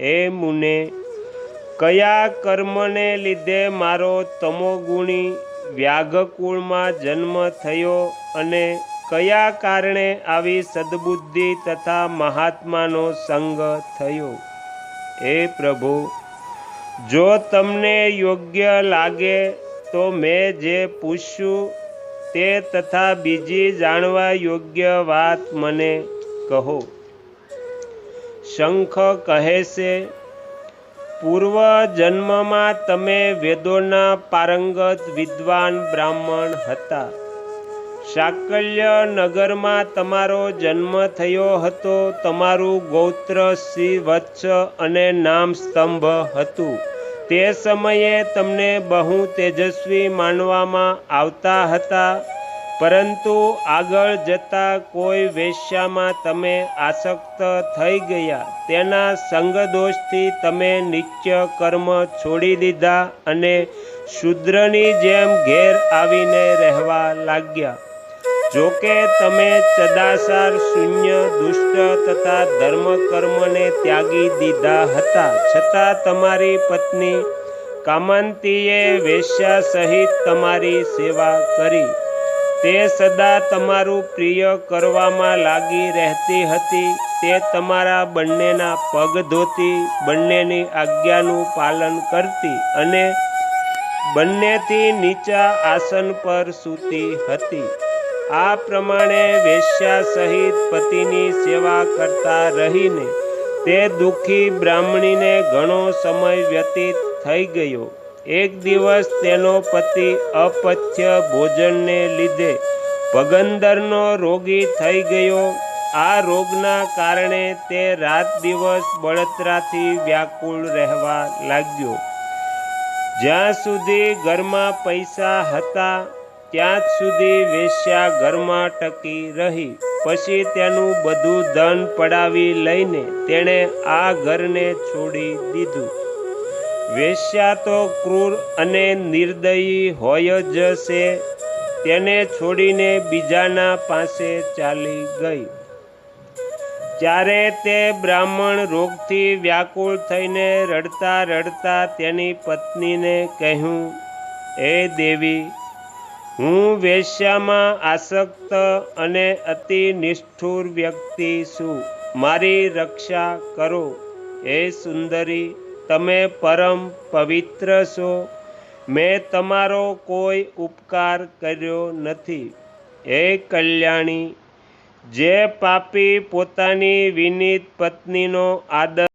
હે મુને, કયા કર્મને લીધે મારો તમોગુણી વ્યાઘકુળમાં જન્મ થયો અને કયા કારણે આવી સદબુદ્ધિ તથા મહાત્માનો સંગ થયો? હે પ્રભુ, જો તમને યોગ્ય લાગે તો મેં જે પૂછ્યું તે તથા બીજી જાણવા યોગ્ય વાત મને કહો. શંખ કહે છે, પૂર્વ જન્મમાં તમે વેદોના પારંગત વિદ્વાન બ્રાહ્મણ હતા. શાકલ્ય નગરમાં તમારો જન્મ થયો હતો. તમારું ગોત્ર શ્રી વત્સ અને નામ સ્તંભ હતું. તે સમયે તમને બહુ તેજસ્વી માનવામાં આવતા હતા. પરંતુ આગળ જતા કોઈ વેશ્યામાં તમે આસક્ત થઈ ગયા. તેના સંગદોષથી તમે નિત્ય કર્મ છોડી દીધા અને શૂદ્રની જેમ ઘેર આવીને રહેવા લાગ્યા. જોકે તમે ચદાસાર શૂન્ય, દુષ્ટ તથા ધર્મ કર્મને ત્યાગી દીધા હતા. છતાં તમારી પત્ની કામંતીએ વેશ્યા સહિત તમારી સેવા કરી. તે સદા તમારું પ્રિય કરવામાં લાગી રહેતી હતી. તે તમારા બંનેના પગ ધોતી, બંનેની આજ્ઞાનું પાલન કરતી અને બંનેથી નીચા આસન પર સૂતી હતી. આ પ્રમાણે વેશ્યા સહિત પતિની સેવા કરતા રહીને તે દુઃખી બ્રાહ્મણીને ઘણો સમય વ્યતીત થઈ ગયો. એક દિવસ તેનો પતિ અપથ્ય ભોજનને લીધે પગંદરનો રોગી થઈ ગયો. આ રોગના કારણે તે રાત દિવસ બળતરાથી વ્યાકુળ રહેવા લાગ્યો. જ્યાં સુધી ઘરમાં પૈસા હતા, ત્યાં સુધી વેશ્યા ઘરમાં ટકી રહી. પછી તેનું બધું ધન પડાવી લઈને તેણે આ ઘરને છોડી દીધું. વેશ્યા તો ક્રૂર અને નિર્દયી હોય જ છે. તેને છોડીને બીજાના પાસે ચાલી ગઈ. ત્યારે તે બ્રાહ્મણ રોગથી વ્યાકુળ થઈને રડતા રડતા તેની પત્નીને કહ્યું એ દેવી, હું વેશ્યામાં આસક્ત અને અતિ નિષ્ઠુર વ્યક્તિ છું. મારી રક્ષા કરો, હે સુંદરી. તમે પરમ પવિત્ર છો. મેં તમારો કોઈ ઉપકાર કર્યો નથી. હે કલ્યાણી, જે પાપી પોતાની વિનીત પત્નીનો આદર